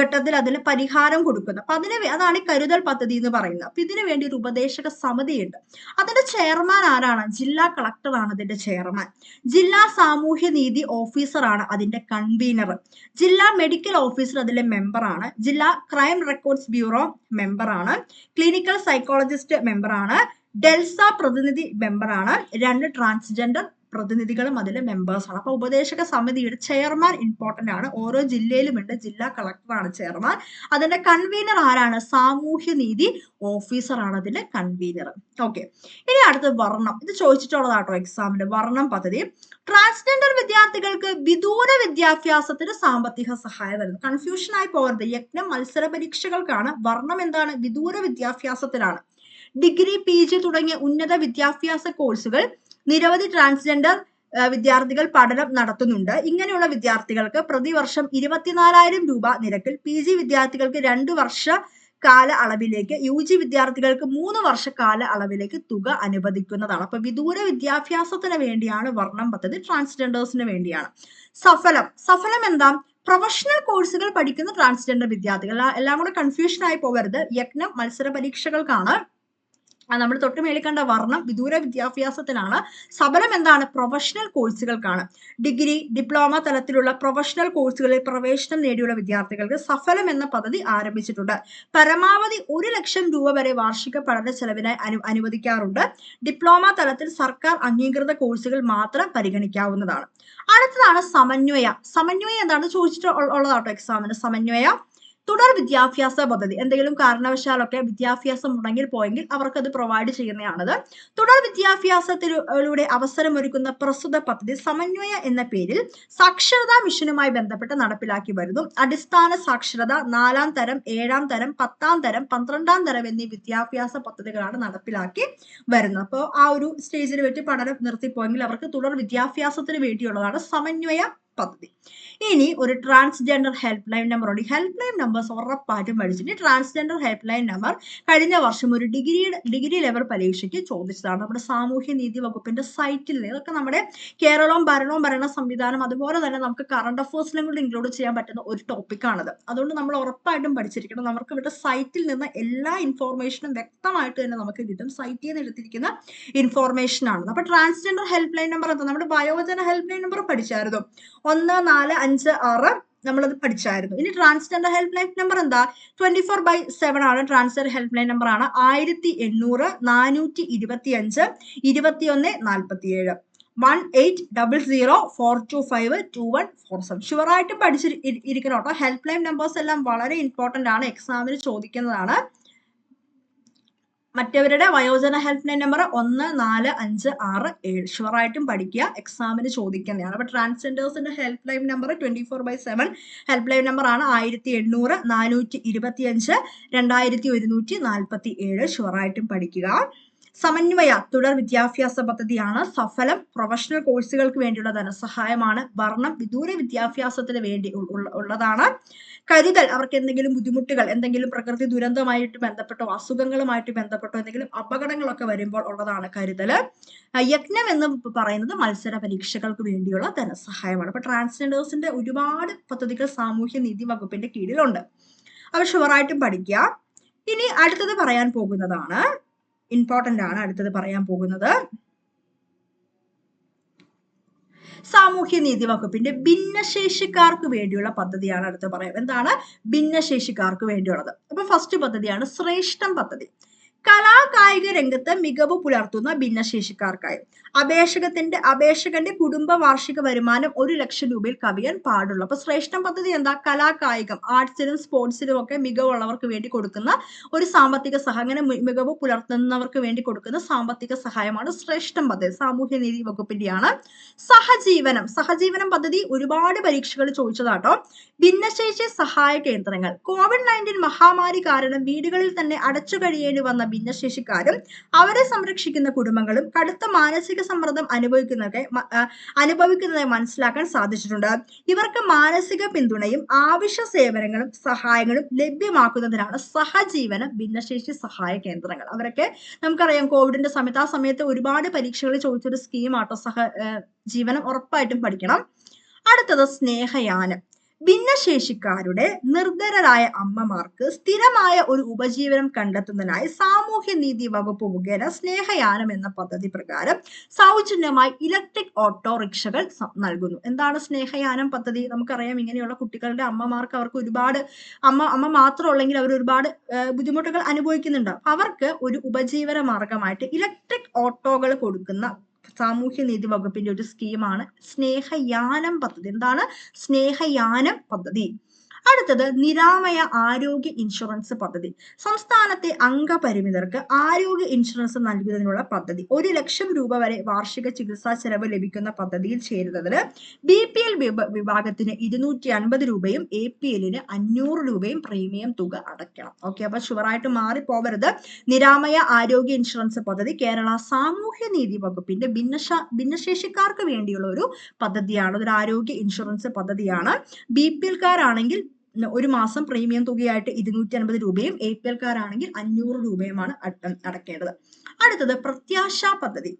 ഘട്ടത്തിൽ അതിന് പരിഹാരം കൊടുക്കുന്നത് അപ്പൊ അതിന് അതാണ് ഈ കരുതൽ പദ്ധതി എന്ന് പറയുന്നത്. അപ്പൊ ഇതിനു വേണ്ടി ഒരു ഉപദേശക സമിതിയുണ്ട് അതിന്റെ ചെയർമാൻ ആരാണ്? ജില്ലാ കളക്ടറാണ് അതിന്റെ ചെയർമാൻ. ജില്ലാ സാമൂഹ്യ നീതി ഓഫീസറാണ് അതിന്റെ കൺവീനർ. ജില്ലാ മെഡിക്കൽ ഓഫീസർ അതിലെ മെമ്പറാണ് ജില്ലാ ക്രൈം റെക്കോർഡ്സ് ബ്യൂറോ മെമ്പറാണ് ക്ലിനിക്കൽ സൈക്കോളജിസ്റ്റ് മെമ്പറാണ് ഡെൽസ പ്രതിനിധി മെമ്പറാണ് രണ്ട് ട്രാൻസ്ജെൻഡർ പ്രതിനിധികളും അതിലെ മെമ്പേഴ്സാണ് ആണ്. അപ്പൊ ഉപദേശക സമിതിയുടെ ചെയർമാൻ ഇമ്പോർട്ടന്റ് ആണ്. ഓരോ ജില്ലയിലും ഉണ്ട് ജില്ലാ കളക്ടറാണ് ചെയർമാൻ അതിന്റെ കൺവീനർ ആരാണ്? സാമൂഹ്യ നീതി ഓഫീസറാണ് അതിന്റെ കൺവീനർ ഓക്കെ ഇനി അടുത്ത് വർണം. ഇത് ചോദിച്ചിട്ടുള്ളതാട്ടോ എക്സാമിന് വർണം പദ്ധതി. ട്രാൻസ്ജെൻഡർ വിദ്യാർത്ഥികൾക്ക് വിദൂര വിദ്യാഭ്യാസത്തിന് സാമ്പത്തിക സഹായം വരുന്നു. കൺഫ്യൂഷൻ ആയി പോകരുത്. യജ്ഞം മത്സര പരീക്ഷകൾക്കാണ് വർണം എന്താണ്? വിദൂര വിദ്യാഭ്യാസത്തിലാണ് ഡിഗ്രി പി ജി തുടങ്ങിയ ഉന്നത വിദ്യാഭ്യാസ കോഴ്സുകൾ നിരവധി ട്രാൻസ്ജെൻഡർ വിദ്യാർത്ഥികൾ പഠനം നടത്തുന്നുണ്ട്. ഇങ്ങനെയുള്ള വിദ്യാർത്ഥികൾക്ക് പ്രതിവർഷം ഇരുപത്തിനാലായിരം രൂപ നിരക്കിൽ പി ജി വിദ്യാർത്ഥികൾക്ക് രണ്ട് വർഷ കാല അളവിലേക്ക് യു ജി വിദ്യാർത്ഥികൾക്ക് മൂന്ന് വർഷ കാല അളവിലേക്ക് തുക അനുവദിക്കുന്നതാണ്. അപ്പൊ വിദൂര വിദ്യാഭ്യാസത്തിന് വേണ്ടിയാണ് വർണം പദ്ധതി ട്രാൻസ്ജെൻഡേഴ്സിന് വേണ്ടിയാണ്. സഫലം. സഫലം എന്താ? പ്രൊഫഷണൽ കോഴ്സുകൾ പഠിക്കുന്ന ട്രാൻസ്ജെൻഡർ വിദ്യാർത്ഥികൾ. എല്ലാം കൂടെ കൺഫ്യൂഷൻ ആയി പോകരുത്. യജ്ഞം മത്സര പരീക്ഷകൾക്കാണ് നമ്മൾ തൊട്ട് മേളിൽ കണ്ട വർണം വിദൂര വിദ്യാഭ്യാസത്തിനാണ് സബലം എന്താണ്? പ്രൊഫഷണൽ കോഴ്സുകൾക്കാണ് ഡിഗ്രി ഡിപ്ലോമ തലത്തിലുള്ള പ്രൊഫഷണൽ കോഴ്സുകളിൽ പ്രവേശനം നേടിയുള്ള വിദ്യാർത്ഥികൾക്ക് സഫലം എന്ന പദ്ധതി ആരംഭിച്ചിട്ടുണ്ട്. പരമാവധി ഒരു ലക്ഷം രൂപ വരെ വാർഷിക പഠന ചെലവിനായി അനു അനുവദിക്കാറുണ്ട്. ഡിപ്ലോമ തലത്തിൽ സർക്കാർ അംഗീകൃത കോഴ്സുകൾ മാത്രം പരിഗണിക്കാവുന്നതാണ്. അടുത്തതാണ് സമന്വയ. സമന്വയ എന്താണ് ചോദിച്ചിട്ട് ഉള്ളതാട്ടോ എക്സാമിന് സമന്വയ തുടർ വിദ്യാഭ്യാസ പദ്ധതി. എന്തെങ്കിലും കാരണവശാലൊക്കെ വിദ്യാഭ്യാസം മുടങ്ങിൽ പോയെങ്കിൽ അവർക്ക് അത് പ്രൊവൈഡ് ചെയ്യുന്നതാണത് തുടർ വിദ്യാഭ്യാസത്തിലൂടെ അവസരമൊരുക്കുന്ന പ്രസ്തുത പദ്ധതി സമന്വയ എന്ന പേരിൽ സാക്ഷരതാ മിഷനുമായി ബന്ധപ്പെട്ട് നടപ്പിലാക്കി വരുന്നു. അടിസ്ഥാന സാക്ഷരത നാലാം തരം ഏഴാം തരം പത്താം തരം പന്ത്രണ്ടാം തരം എന്നീ വിദ്യാഭ്യാസ പദ്ധതികളാണ് നടപ്പിലാക്കി വരുന്നത്. അപ്പോൾ ആ ഒരു സ്റ്റേജിൽ വെച്ച് പഠനം നിർത്തിപ്പോയെങ്കിൽ അവർക്ക് തുടർ വിദ്യാഭ്യാസത്തിന് വേണ്ടിയുള്ളതാണ് സമന്വയ പദ്ധതി. ഇനി ഒരു ട്രാൻസ്ജെൻഡർ ഹെൽപ്പ് ലൈൻ നമ്പർ ഉണ്ട്. ഹെൽപ്പ് ലൈൻ നമ്പേഴ്സ് ഉറപ്പായിട്ടും പഠിച്ചിട്ട് ട്രാൻസ്ജെൻഡർ ഹെൽപ്പ് ലൈൻ നമ്പർ കഴിഞ്ഞ വർഷം ഒരു ഡിഗ്രി ഡിഗ്രി ലെവൽ പരീക്ഷയ്ക്ക് ചോദിച്ചതാണ്. നമ്മുടെ സാമൂഹ്യ നീതി വകുപ്പിന്റെ സൈറ്റിൽ ഇതൊക്കെ നമ്മുടെ കേരളവും ഭരണവും ഭരണ സംവിധാനം അതുപോലെ തന്നെ നമുക്ക് കറണ്ട് അഫേഴ്സിലും കൂടി ഇൻക്ലൂഡ് ചെയ്യാൻ പറ്റുന്ന ഒരു ടോപ്പിക്കാണത് അതുകൊണ്ട് നമ്മൾ ഉറപ്പായിട്ടും പഠിച്ചിരിക്കണം. നമുക്ക് ഇവിടെ സൈറ്റിൽ നിന്ന് എല്ലാ ഇൻഫോർമേഷനും വ്യക്തമായിട്ട് തന്നെ നമുക്ക് കിട്ടും. സൈറ്റിൽ നിന്ന് എടുത്തിരിക്കുന്ന ഇൻഫോർമേഷൻ ആണ്. അപ്പൊ ട്രാൻസ്ജെൻഡർ ഹെൽപ്പ് ലൈൻ നമ്പർ എന്താ? നമ്മുടെ വയോജന ഹെൽപ്പ് ലൈൻ നമ്പർ പഠിച്ചായിരുന്നു. ഒന്ന് നാല് അഞ്ച് ആറ് നമ്മളത് പഠിച്ചായിരുന്നു. ഇനി ട്രാൻസ്ജെൻഡർ ഹെൽപ്പ് ലൈൻ നമ്പർ എന്താ? ട്വന്റി ഫോർ ബൈ സെവൻ ആണ്. ട്രാൻസ്ജെൻഡർ ഹെൽപ്പ് ലൈൻ നമ്പർ ആണ്. ആയിരത്തി എണ്ണൂറ് നാനൂറ്റി ഇരുപത്തി അഞ്ച് ഇരുപത്തി ഒന്ന് നാൽപ്പത്തി ഏഴ് one eight double zero four two five two one four seven ഷുവറായിട്ടും പഠിച്ച് ഇരിക്കണം കേട്ടോ. ഹെൽപ്പ് ലൈൻ നമ്പേഴ്സ് എല്ലാം വളരെ ഇമ്പോർട്ടന്റ് ആണ്. എക്സാമിന് ചോദിക്കുന്നതാണ്. മറ്റവരുടെ വയോജന ഹെൽപ്പ് ലൈൻ നമ്പർ ഒന്ന് നാല് അഞ്ച് ആറ് ഏഴ്. ഷുവറായിട്ടും പഠിക്കുക. എക്സാമിന് ചോദിക്കുന്നതാണ്. അപ്പൊ ട്രാൻസ്ജെൻഡേഴ്സിന്റെ help line number twenty four by seven help line number ആണ് ആയിരത്തി എണ്ണൂറ് നാനൂറ്റി ഇരുപത്തി അഞ്ച് രണ്ടായിരത്തി ഒരുന്നൂറ്റി നാൽപ്പത്തി ഏഴ് ഷുവറായിട്ടും പഠിക്കുക. സമന്വയ തുടർ വിദ്യാഭ്യാസ പദ്ധതിയാണ് സഫലം. പ്രൊഫഷണൽ കോഴ്സുകൾക്ക് വേണ്ടിയുള്ള ധനസഹായമാണ്. വർണം വിദൂര വിദ്യാഭ്യാസത്തിന് വേണ്ടി ഉള്ളതാണ്. കരുതൽ അവർക്ക് എന്തെങ്കിലും ബുദ്ധിമുട്ടുകൾ എന്തെങ്കിലും പ്രകൃതി ദുരന്തമായിട്ട് ബന്ധപ്പെട്ടോ അസുഖങ്ങളുമായിട്ട് ബന്ധപ്പെട്ടോ എന്തെങ്കിലും അപകടങ്ങളൊക്കെ വരുമ്പോൾ ഉള്ളതാണ് കരുതൽ. യജ്ഞം എന്ന് പറയുന്നത് മത്സര പരീക്ഷകൾക്ക് വേണ്ടിയുള്ള ധനസഹായമാണ്. അപ്പൊ ട്രാൻസ്ജെൻഡേഴ്സിന്റെ ഒരുപാട് പദ്ധതികൾ സാമൂഹ്യ നീതി വകുപ്പിന്റെ കീഴിലുണ്ട്. അവർ ഷുവറായിട്ടും പഠിക്കുക. ഇനി അടുത്തത് പറയാൻ പോകുന്നതാണ്. ഇമ്പോർട്ടന്റ് ആണ് അടുത്തത് പറയാൻ പോകുന്നത്. സാമൂഹ്യ നീതി വകുപ്പിന്റെ ഭിന്നശേഷിക്കാർക്ക് വേണ്ടിയുള്ള പദ്ധതിയാണ് അടുത്ത് പറയാം. എന്താണ്? ഭിന്നശേഷിക്കാർക്ക് വേണ്ടിയുള്ളത്. അപ്പൊ ഫസ്റ്റ് പദ്ധതിയാണ് ശ്രേഷ്ഠം പദ്ധതി. കലാകായിക രംഗത്ത് മികവ് പുലർത്തുന്ന ഭിന്നശേഷിക്കാർക്കായി. അപേക്ഷകത്തിന്റെ അപേക്ഷകന്റെ കുടുംബ വാർഷിക വരുമാനം ഒരു ലക്ഷം രൂപയിൽ കവിയാൻ പാടുള്ളൂ. അപ്പൊ ശ്രേഷ്ഠ പദ്ധതി എന്താ? കലാകായികം ആർട്സിലും സ്പോർട്സിലും ഒക്കെ മികവുള്ളവർക്ക് വേണ്ടി കൊടുക്കുന്ന ഒരു സാമ്പത്തിക സഹായം അങ്ങനെ മികവ് പുലർത്തുന്നവർക്ക് വേണ്ടി കൊടുക്കുന്ന സാമ്പത്തിക സഹായമാണ് ശ്രേഷ്ഠം പദ്ധതി. സാമൂഹ്യ നീതി വകുപ്പിന്റെയാണ് സഹജീവനം. സഹജീവനം പദ്ധതി ഒരുപാട് പരീക്ഷകൾ ചോദിച്ചതാട്ടോ. ഭിന്നശേഷി സഹായ കേന്ദ്രങ്ങൾ. കോവിഡ് നയന്റീൻ മഹാമാരി കാരണം വീടുകളിൽ തന്നെ അടച്ചു കഴിയേണ്ടി വന്ന ഭിന്നശേഷിക്കാരും അവരെ സംരക്ഷിക്കുന്ന കുടുംബങ്ങളും കടുത്ത മാനസിക സമ്മർദ്ദം അനുഭവിക്കുന്നതൊക്കെ അനുഭവിക്കുന്നതായി മനസ്സിലാക്കാൻ സാധിച്ചിട്ടുണ്ട്. ഇവർക്ക് മാനസിക പിന്തുണയും ആവശ്യ സേവനങ്ങളും സഹായങ്ങളും ലഭ്യമാക്കുന്നതിനാണ് സഹജീവന ഭിന്നശേഷി സഹായ കേന്ദ്രങ്ങൾ. അവരൊക്കെ നമുക്കറിയാം കോവിഡിന്റെ സമയത്ത് ആ സമയത്ത് ഒരുപാട് പരീക്ഷകൾ ചോദിച്ചൊരു സ്കീമാട്ടോ സഹ ജീവനം ഉറപ്പായിട്ടും പഠിക്കണം. അടുത്തത് സ്നേഹയാനം. ഭിന്നശേഷിക്കാരുടെ നിർധരരായ അമ്മമാർക്ക് സ്ഥിരമായ ഒരു ഉപജീവനം കണ്ടെത്തുന്നതിനായി സാമൂഹ്യ നീതി വകുപ്പ് മുഖേന സ്നേഹയാനം എന്ന പദ്ധതി പ്രകാരം സൗജന്യമായി ഇലക്ട്രിക് ഓട്ടോറിക്ഷകൾ നൽകുന്നു. എന്താണ് സ്നേഹയാനം പദ്ധതി? നമുക്കറിയാം ഇങ്ങനെയുള്ള കുട്ടികളുടെ അമ്മമാർക്ക് അവർക്ക് ഒരുപാട് അമ്മ അമ്മ മാത്രമുള്ളെങ്കിൽ അവർ ഒരുപാട് ബുദ്ധിമുട്ടുകൾ അനുഭവിക്കുന്നുണ്ട്. അവർക്ക് ഒരു ഉപജീവന മാർഗമായിട്ട് ഇലക്ട്രിക് ഓട്ടോകൾ കൊടുക്കുന്ന സാമൂഹ്യ നീതി വകുപ്പിന്റെ ഒരു സ്കീമാണ് സ്നേഹയാനം പദ്ധതി. എന്താണ്? സ്നേഹയാനം പദ്ധതി. അടുത്തത് നിരാമയ ആരോഗ്യ ഇൻഷുറൻസ് പദ്ധതി. സംസ്ഥാനത്തെ അംഗപരിമിതർക്ക് ആരോഗ്യ ഇൻഷുറൻസ് നൽകുന്നതിനുള്ള പദ്ധതി. ഒരു ലക്ഷം രൂപ വരെ വാർഷിക ചികിത്സാ ചെലവ് ലഭിക്കുന്ന പദ്ധതിയിൽ ചേരുന്നതിന് ബി പി എൽ വിഭാഗത്തിന് ഇരുന്നൂറ്റി അൻപത് രൂപയും എ പി എല്ലിന് അഞ്ഞൂറ് രൂപയും പ്രീമിയം തുക അടയ്ക്കണം. ഓക്കെ അപ്പൊ ഷുവറായിട്ട് മാറിപ്പോവരുത്. നിരാമയ ആരോഗ്യ ഇൻഷുറൻസ് പദ്ധതി കേരള സാമൂഹ്യ നീതി വകുപ്പിന്റെ ഭിന്നശ ഭിന്നശേഷിക്കാർക്ക് വേണ്ടിയുള്ള ഒരു പദ്ധതിയാണ്. ഒരു ആരോഗ്യ ഇൻഷുറൻസ് പദ്ധതിയാണ്. ബി പി എൽക്കാരാണെങ്കിൽ ഒരു മാസം പ്രീമിയം തുകയായിട്ട് ഇരുന്നൂറ്റി അൻപത് രൂപയും എ പി എൽക്കാരാണെങ്കിൽ അഞ്ഞൂറ് രൂപയുമാണ് അടക്കേണ്ടത്. അടുത്തത് പ്രത്യാശ പദ്ധതി.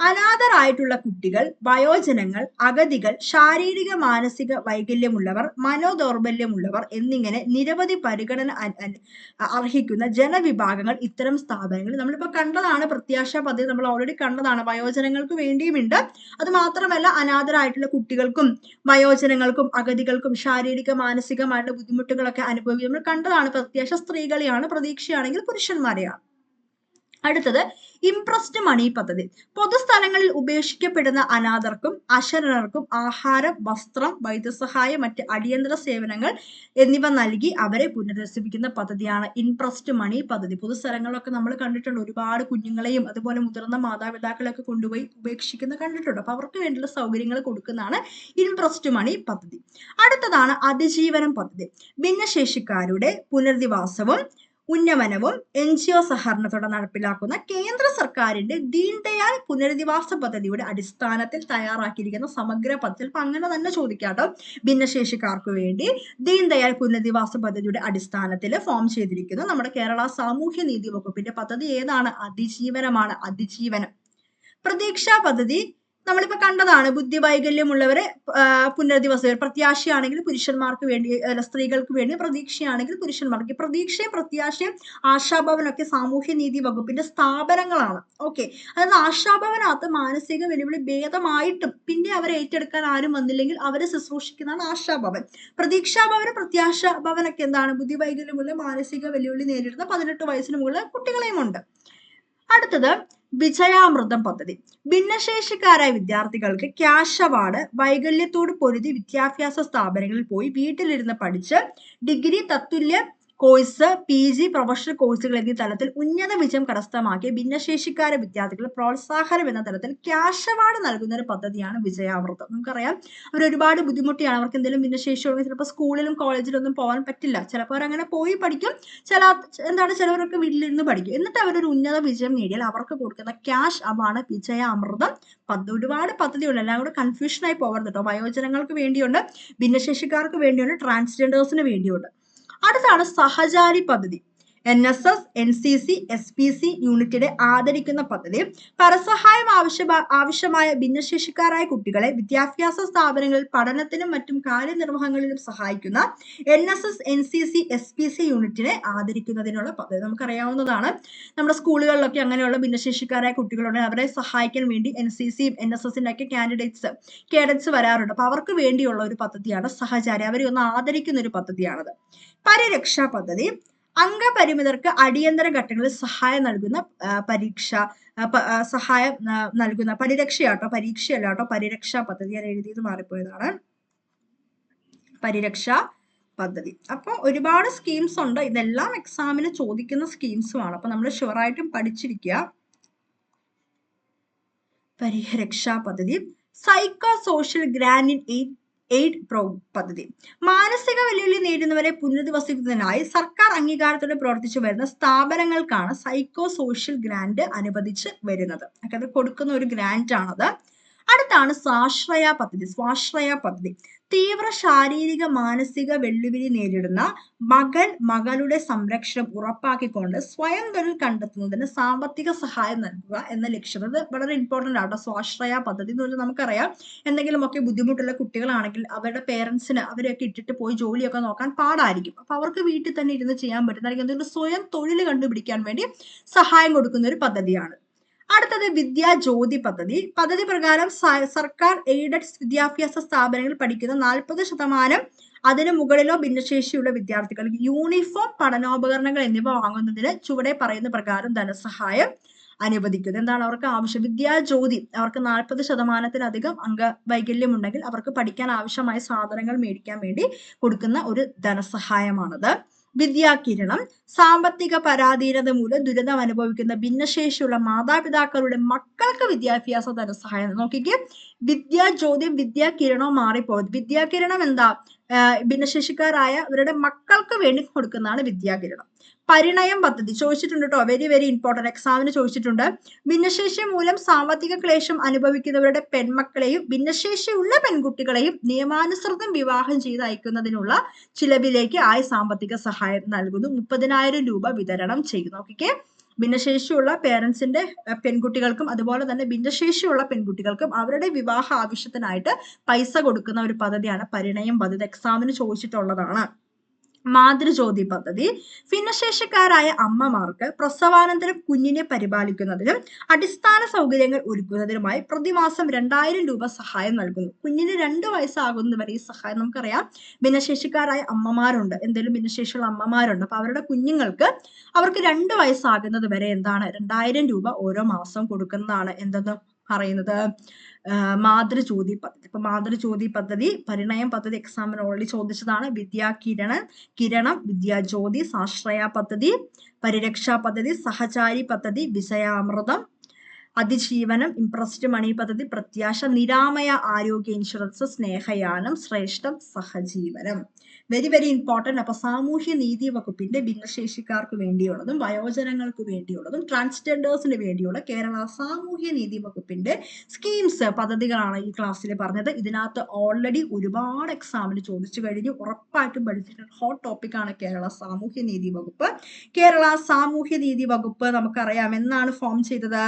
അനാഥരായിട്ടുള്ള കുട്ടികൾ വയോജനങ്ങൾ അഗതികൾ ശാരീരിക മാനസിക വൈകല്യമുള്ളവർ മനോദൗർബല്യമുള്ളവർ എന്നിങ്ങനെ നിരവധി പരിഗണന അർഹിക്കുന്ന ജനവിഭാഗങ്ങൾ ഇത്തരം സ്ഥാപനങ്ങൾ നമ്മളിപ്പോൾ കണ്ടതാണ് പ്രത്യാശ പദ്ധതി നമ്മൾ ഓൾറെഡി കണ്ടതാണ്. വയോജനങ്ങൾക്ക് വേണ്ടിയുമുണ്ട്. അത് മാത്രമല്ല അനാഥരായിട്ടുള്ള കുട്ടികൾക്കും വയോജനങ്ങൾക്കും അഗതികൾക്കും ശാരീരിക മാനസികമായിട്ടുള്ള ബുദ്ധിമുട്ടുകളൊക്കെ അനുഭവിക്കും നമ്മൾ കണ്ടതാണ്. പ്രത്യാശ സ്ത്രീകളെയാണ് പ്രതീക്ഷയാണെങ്കിൽ പുരുഷന്മാരെയാണ്. അടുത്തത് ഇംപ്രസ്ഡ് മണി പദ്ധതി. പൊതുസ്ഥലങ്ങളിൽ ഉപേക്ഷിക്കപ്പെടുന്ന അനാഥർക്കും അശരണർക്കും ആഹാരം വസ്ത്രം വൈദ്യസഹായം മറ്റ് അടിയന്തര സേവനങ്ങൾ എന്നിവ നൽകി അവരെ പുനരധിവസിപ്പിക്കുന്ന പദ്ധതിയാണ് ഇൻപ്രസ്ഡ് മണി പദ്ധതി. പൊതുസ്ഥലങ്ങളിലൊക്കെ നമ്മൾ കണ്ടിട്ടുണ്ട് ഒരുപാട് കുഞ്ഞുങ്ങളെയും അതുപോലെ മുതിർന്ന മാതാപിതാക്കളെയൊക്കെ കൊണ്ടുപോയി ഉപേക്ഷിക്കുന്ന കണ്ടിട്ടുണ്ട്. അപ്പൊ അവർക്ക് വേണ്ടിയുള്ള സൗകര്യങ്ങൾ കൊടുക്കുന്നതാണ് ഇൻപ്രസ്ഡ് മണി പദ്ധതി. അടുത്തതാണ് അതിജീവനം പദ്ധതി. ഭിന്നശേഷിക്കാരുടെ പുനരധിവാസവും ഉന്നമനവും എൻ ജി ഒ സഹകരണത്തോടെ നടപ്പിലാക്കുന്ന കേന്ദ്ര സർക്കാരിന്റെ ദീൻദയാൽ പുനരധിവാസ പദ്ധതിയുടെ അടിസ്ഥാനത്തിൽ തയ്യാറാക്കിയിരിക്കുന്ന സമഗ്ര പദ്ധതി. ഇപ്പൊ അങ്ങനെ തന്നെ ചോദിക്കാട്ടോ. ഭിന്നശേഷിക്കാർക്ക് വേണ്ടി ദീൻദയാൽ പുനരധിവാസ പദ്ധതിയുടെ അടിസ്ഥാനത്തിൽ ഫോം ചെയ്തിരിക്കുന്ന. നമ്മുടെ കേരള സാമൂഹ്യ നീതി വകുപ്പിന്റെ പദ്ധതി ഏതാണ്? അതിജീവനമാണ്. അതിജീവനം. പ്രതീക്ഷാ പദ്ധതി നമ്മളിപ്പോ കണ്ടതാണ് ബുദ്ധി വൈകല്യമുള്ളവരെ പുനരധിവസ പ്രത്യാശയാണെങ്കിൽ പുരുഷന്മാർക്ക് വേണ്ടി സ്ത്രീകൾക്ക് വേണ്ടി പ്രതീക്ഷയാണെങ്കിൽ പുരുഷന്മാർക്ക്. പ്രതീക്ഷയും പ്രത്യാശയും ആശാഭവനൊക്കെ സാമൂഹ്യ നീതി വകുപ്പിന്റെ സ്ഥാപനങ്ങളാണ്. ഓക്കെ. അതായത് ആശാഭവനകത്ത് മാനസിക വെല്ലുവിളി ഭേദമായിട്ടും പിന്നെ അവരെ ഏറ്റെടുക്കാൻ ആരും വന്നില്ലെങ്കിൽ അവരെ ശുശ്രൂഷിക്കുന്നതാണ് ആശാഭവൻ. പ്രതീക്ഷാഭവനും പ്രത്യാശാഭവനൊക്കെ എന്താണ്? ബുദ്ധി വൈകല്യമുള്ള മാനസിക വെല്ലുവിളി നേരിടുന്ന പതിനെട്ട് വയസ്സിന് മുകളിൽ കുട്ടികളെയും ഉണ്ട് അടുത്തത് വിജയാമൃതം പദ്ധതി. ഭിന്നശേഷിക്കാരായ വിദ്യാർത്ഥികൾക്ക് ക്യാഷ് അവാർഡ് വൈകല്യത്തോട് പൊരുതി വിദ്യാഭ്യാസ സ്ഥാപനങ്ങളിൽ പോയി വീട്ടിലിരുന്ന് പഠിച്ച് ഡിഗ്രി തത്തുല്യ കോഴ്സ് പി ജി പ്രൊഫഷണൽ കോഴ്സുകൾ എന്നീ തലത്തിൽ ഉന്നത വിജയം കരസ്ഥമാക്കിയ ഭിന്നശേഷിക്കാര വിദ്യാർത്ഥികൾ പ്രോത്സാഹനം എന്ന തലത്തിൽ ക്യാഷ് അവാർഡ് നൽകുന്ന ഒരു പദ്ധതിയാണ് വിജയാമൃതം നമുക്കറിയാം അവർ ഒരുപാട് ബുദ്ധിമുട്ടിയാണ്. അവർക്ക് എന്തെങ്കിലും ഭിന്നശേഷി ഉണ്ടെങ്കിൽ ചിലപ്പോൾ സ്കൂളിലും കോളേജിലും ഒന്നും പോകാൻ പറ്റില്ല. ചിലപ്പോൾ അവരങ്ങനെ പോയി പഠിക്കും. ചില എന്താണ് ചിലവരൊക്കെ വീട്ടിലിരുന്ന് പഠിക്കും. എന്നിട്ട് അവരൊരു ഉന്നത വിജയം നേടിയാൽ അവർക്ക് കൊടുക്കുന്ന ക്യാഷ് അവാർഡ് വിജയാമൃതം പദ്ധതി ഒരുപാട് പദ്ധതിയുണ്ട് എല്ലാം കൂടെ കൺഫ്യൂഷനായി പോകരുത് കേട്ടോ വയോജനങ്ങൾക്ക് വേണ്ടിയുണ്ട് ഭിന്നശേഷിക്കാർക്ക് വേണ്ടിയുണ്ട് ട്രാൻസ്ജെൻഡേഴ്സിന് വേണ്ടിയുണ്ട്. അടുത്താണ് സഹചാരി പദ്ധതി. N S S N C C S P C യൂണിറ്റിനെ ആദരിക്കുന്ന പദ്ധതി പരസഹായം ആവശ്യ ആവശ്യമായ ഭിന്നശേഷിക്കാരായ കുട്ടികളെ വിദ്യാഭ്യാസ സ്ഥാപനങ്ങളിൽ പഠനത്തിനും മറ്റും കാര്യനിർവഹങ്ങളിലും സഹായിക്കുന്ന N S S N C C S P C യൂണിറ്റിനെ ആദരിക്കുന്നതിനുള്ള പദ്ധതി നമുക്കറിയാവുന്നതാണ്. നമ്മുടെ സ്കൂളുകളിലൊക്കെ അങ്ങനെയുള്ള ഭിന്നശേഷിക്കാരായ കുട്ടികളുണ്ട്. അവരെ സഹായിക്കാൻ വേണ്ടി N C C N S എസിന്റെ ഒക്കെ കാൻഡിഡേറ്റ്സ് കേഡറ്റ്സ് വരാറുണ്ട്. അപ്പൊ അവർക്ക് വേണ്ടിയുള്ള ഒരു പദ്ധതിയാണ് സഹചാരി. അവരെ ഒന്ന് ആദരിക്കുന്ന ഒരു പദ്ധതിയാണത്. പരിരക്ഷാ പദ്ധതി. അംഗപരിമിതർക്ക് അടിയന്തര ഘട്ടങ്ങളിൽ സഹായം നൽകുന്ന പരീക്ഷ സഹായം നൽകുന്ന പരിരക്ഷയാട്ടോ പരീക്ഷയല്ലാട്ടോ പരിരക്ഷാ പദ്ധതി ഞാൻ എഴുതിയത് മാറിപ്പോയതാണ്. പരിരക്ഷ പദ്ധതി. അപ്പോൾ ഒരുപാട് സ്കീംസ് ഉണ്ട്. ഇതെല്ലാം എക്സാമിന് ചോദിക്കുന്ന സ്കീംസുമാണ്. അപ്പൊ നമ്മൾ ഷുവറായിട്ടും പഠിച്ചിരിക്കുക. പരിരക്ഷാ പദ്ധതി. Psycho social grant in eight aid pro പദ്ധതി. മാനസിക വെല്ലുവിളി നേരിടുന്നവരെ പുനരധിവസിക്കുന്നതിനായി സർക്കാർ അംഗീകാരത്തോടെ പ്രവർത്തിച്ചു വരുന്ന സ്ഥാപനങ്ങൾക്കാണ് സൈക്കോ സോഷ്യൽ ഗ്രാന്റ് അനുവദിച്ച് വരുന്നത്. അത് കൊടുക്കുന്ന ഒരു ഗ്രാന്റ് ആണത് അടുത്താണ് സ്വാശ്രയ പദ്ധതി. സ്വാശ്രയ പദ്ധതി. തീവ്ര ശാരീരിക മാനസിക വെല്ലുവിളി നേരിടുന്ന മകൾ മകളുടെ സംരക്ഷണം ഉറപ്പാക്കിക്കൊണ്ട് സ്വയം തൊഴിൽ കണ്ടെത്തുന്നതിന് സാമ്പത്തിക സഹായം നൽകുക എന്ന ലക്ഷ്യം. അത് വളരെ ഇമ്പോർട്ടന്റ് ആണ് സ്വാശ്രയ പദ്ധതി എന്ന് പറഞ്ഞാൽ നമുക്കറിയാം. എന്തെങ്കിലുമൊക്കെ ബുദ്ധിമുട്ടുള്ള കുട്ടികളാണെങ്കിൽ അവരുടെ പേരൻസിന് അവരെയൊക്കെ ഇട്ടിട്ട് പോയി ജോലിയൊക്കെ നോക്കാൻ പാടായിരിക്കും. അപ്പൊ അവർക്ക് വീട്ടിൽ തന്നെ ഇരുന്ന് ചെയ്യാൻ പറ്റുന്ന അല്ലെങ്കിൽ എന്തെങ്കിലും സ്വയം തൊഴിൽ കണ്ടുപിടിക്കാൻ വേണ്ടി സഹായം കൊടുക്കുന്ന ഒരു പദ്ധതിയാണ്. അടുത്തത് വിദ്യാ ജ്യോതി പദ്ധതി. പദ്ധതി പ്രകാരം സർക്കാർ എയ്ഡഡ് വിദ്യാഭ്യാസ സ്ഥാപനങ്ങളിൽ പഠിക്കുന്ന നാൽപ്പത് ശതമാനം അതിന് മുകളിലോ ഭിന്നശേഷിയുള്ള വിദ്യാർത്ഥികൾക്ക് യൂണിഫോം പഠനോപകരണങ്ങൾ എന്നിവ വാങ്ങുന്നതിന് ചുവടെ പറയുന്ന പ്രകാരം ധനസഹായം അനുവദിക്കുന്നത് എന്താണ് അവർക്ക് ആവശ്യം? വിദ്യാജ്യോതി അവർക്ക് നാൽപ്പത് ശതമാനത്തിലധികം അംഗവൈകല്യം ഉണ്ടെങ്കിൽ അവർക്ക് പഠിക്കാൻ ആവശ്യമായ സാധനങ്ങൾ മേടിക്കാൻ വേണ്ടി കൊടുക്കുന്ന ഒരു ധനസഹായമാണത്. വിദ്യാകിരണം സാമ്പത്തിക പരാധീനത മൂലം ദുരിതം അനുഭവിക്കുന്ന ഭിന്നശേഷിയുള്ള മാതാപിതാക്കളുടെ മക്കൾക്ക് വിദ്യാഭ്യാസ ധനസഹായം നോക്കിക്കേ. വിദ്യാജ്യോതിയും വിദ്യാകിരണവും മാറിപ്പോ വിദ്യാകിരണം എന്താ? ഭിന്നശേഷിക്കാരായ അവരുടെ മക്കൾക്ക് വേണ്ടി കൊടുക്കുന്നതാണ് വിദ്യാകിരണം. പരിണയം പദ്ധതി ചോദിച്ചിട്ടുണ്ട് കേട്ടോ വെരി വെരി ഇമ്പോർട്ടന്റ് എക്സാമിന് ചോദിച്ചിട്ടുണ്ട്. ഭിന്നശേഷി മൂലം സാമ്പത്തിക ക്ലേശം അനുഭവിക്കുന്നവരുടെ പെൺമക്കളെയും ഭിന്നശേഷിയുള്ള പെൺകുട്ടികളെയും നിയമാനുസൃതം വിവാഹം ചെയ്ത് അയക്കുന്നതിനുള്ള ചിലവിലേക്ക് ആയി സാമ്പത്തിക സഹായം നൽകുന്നു. മുപ്പതിനായിരം രൂപ വിതരണം ചെയ്യുന്നു ഓക്കെ ഭിന്നശേഷിയുള്ള പേരൻസിന്റെ പെൺകുട്ടികൾക്കും അതുപോലെ തന്നെ ഭിന്നശേഷിയുള്ള പെൺകുട്ടികൾക്കും അവരുടെ വിവാഹ ആവശ്യത്തിനായിട്ട് പൈസ കൊടുക്കുന്ന ഒരു പദ്ധതിയാണ് പരിണയം പദ്ധതി. എക്സാമിന് ചോദിച്ചിട്ടുള്ളതാണ്. മാതൃജ്യോതി പദ്ധതി. ഭിന്നശേഷിക്കാരായ അമ്മമാർക്ക് പ്രസവാനന്തരം കുഞ്ഞിനെ പരിപാലിക്കുന്നതിനും അടിസ്ഥാന സൗകര്യങ്ങൾ ഒരുക്കുന്നതിനുമായി പ്രതിമാസം രണ്ടായിരം രൂപ സഹായം നൽകുന്നു. കുഞ്ഞിന് രണ്ട് വയസ്സാകുന്നവരെ ഈ സഹായം നമുക്കറിയാം. ഭിന്നശേഷിക്കാരായ അമ്മമാരുണ്ട്. എന്തെങ്കിലും ഭിന്നശേഷിയുള്ള അമ്മമാരുണ്ട്. അപ്പൊ അവരുടെ കുഞ്ഞുങ്ങൾക്ക് അവർക്ക് രണ്ട് വയസ്സാകുന്നത് വരെ എന്താണ്? രണ്ടായിരം രൂപ ഓരോ മാസം കൊടുക്കുന്നതാണ്. എന്തെന്ന്? പറയുന്നത്. മാതൃജ്യോതി പദ്ധതി. ഇപ്പൊ മാതൃജ്യോതി പദ്ധതി പരിണയം പദ്ധതി എക്സാമിന് ഓൾറെഡി ചോദിച്ചതാണ്. വിദ്യാ കിരണൻ കിരണം വിദ്യാജ്യോതി സാശ്രയ പദ്ധതി പരിരക്ഷാ പദ്ധതി സഹചാരി പദ്ധതി വിജയാമൃതം അതിജീവനം ഇംപ്രസ്ഡ് മണി പദ്ധതി പ്രത്യാശ നിരാമയ ആരോഗ്യ ഇൻഷുറൻസ് സ്നേഹയാനം ശ്രേഷ്ഠം സഹജീവനം. വെരി വെരി ഇമ്പോർട്ടന്റ് അപ്പൊ സാമൂഹ്യ നീതി വകുപ്പിന്റെ ഭിന്നശേഷിക്കാർക്ക് വേണ്ടിയുള്ളതും വയോജനങ്ങൾക്ക് വേണ്ടിയുള്ളതും ട്രാൻസ്ജെൻഡേഴ്സിന് വേണ്ടിയുള്ള കേരള സാമൂഹ്യ നീതി വകുപ്പിന്റെ സ്കീംസ് പദ്ധതികളാണ് ഈ ക്ലാസ്സിൽ പറഞ്ഞത്. ഇതിനകത്ത് ഓൾറെഡി ഒരുപാട് എക്സാമിന് ചോദിച്ചു കഴിഞ്ഞു. ഉറപ്പായിട്ടും പഠിച്ചിട്ടുള്ള ഹോട്ട് ടോപ്പിക്കാണ് കേരള സാമൂഹ്യ നീതി വകുപ്പ്. കേരള സാമൂഹ്യ നീതി വകുപ്പ് നമുക്കറിയാം എന്നാണ് ഫോം ചെയ്തത്?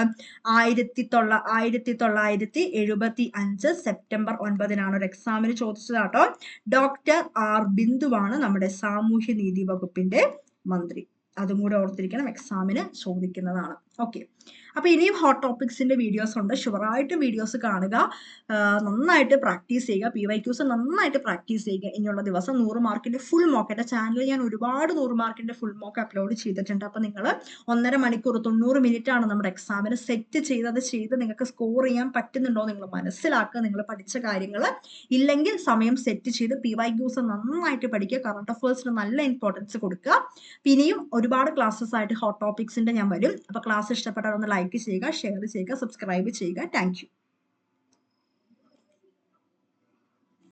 ആയിരത്തി തൊള്ള ആയിരത്തി തൊള്ളായിരത്തി എഴുപത്തി അഞ്ച് സെപ്റ്റംബർ ഒൻപതിനാണ് ഒരു എക്സാമിന് ചോദിച്ചത് കേട്ടോ. ഡോക്ടർ ആർ ബിന്ദുവാണ് നമ്മുടെ സാമൂഹ്യ നീതി വകുപ്പിന്റെ മന്ത്രി? അതും കൂടെ ഓർത്തിരിക്കണം എക്സാമിന് ചോദിക്കുന്നതാണ്. ഓക്കെ അപ്പൊ ഇനിയും ഹോട്ട് ടോപ്പിക്സിന്റെ വീഡിയോസ് ഉണ്ട്. ഷുവറായിട്ട് വീഡിയോസ് കാണുക. നന്നായിട്ട് പ്രാക്ടീസ് ചെയ്യുക. പി വൈ ക്യൂസ് നന്നായിട്ട് പ്രാക്ടീസ് ചെയ്യുക. ഇനിയുള്ള ദിവസം നൂറ് മാർക്കിന്റെ ഫുൾ മോക്ക് എന്റെ ചാനലിൽ ഞാൻ ഒരുപാട് നൂറ് മാർക്കിന്റെ ഫുൾ മോക്ക് അപ്ലോഡ് ചെയ്തിട്ടുണ്ട്. അപ്പൊ നിങ്ങൾ ഒന്നര മണിക്കൂർ തൊണ്ണൂറ് മിനിറ്റ് ആണ് നമ്മുടെ എക്സാമിന് സെറ്റ് ചെയ്ത് അത് ചെയ്ത് നിങ്ങൾക്ക് സ്കോർ ചെയ്യാൻ പറ്റുന്നുണ്ടോ നിങ്ങൾ മനസ്സിലാക്കുക. നിങ്ങൾ പഠിച്ച കാര്യങ്ങൾ ഇല്ലെങ്കിൽ സമയം സെറ്റ് ചെയ്ത് പി വൈ ക്യൂസ് നന്നായിട്ട് പഠിക്കുക. കറണ്ട് അഫേഴ്സിന് നല്ല ഇമ്പോർട്ടൻസ് കൊടുക്കുക. പിന്നെയും ഒരുപാട് ക്ലാസ്സസ് ആയിട്ട് ഹോട്ട് ടോപ്പിക്സിന്റെ ഞാൻ വരും. അപ്പൊ ക്ലാസ് ഇഷ്ടപ്പെട്ടാൽ ഒന്ന് ലൈക്ക് ചെയ്യുക ഷെയർ ചെയ്യുക സബ്സ്ക്രൈബ് ചെയ്യുക. താങ്ക്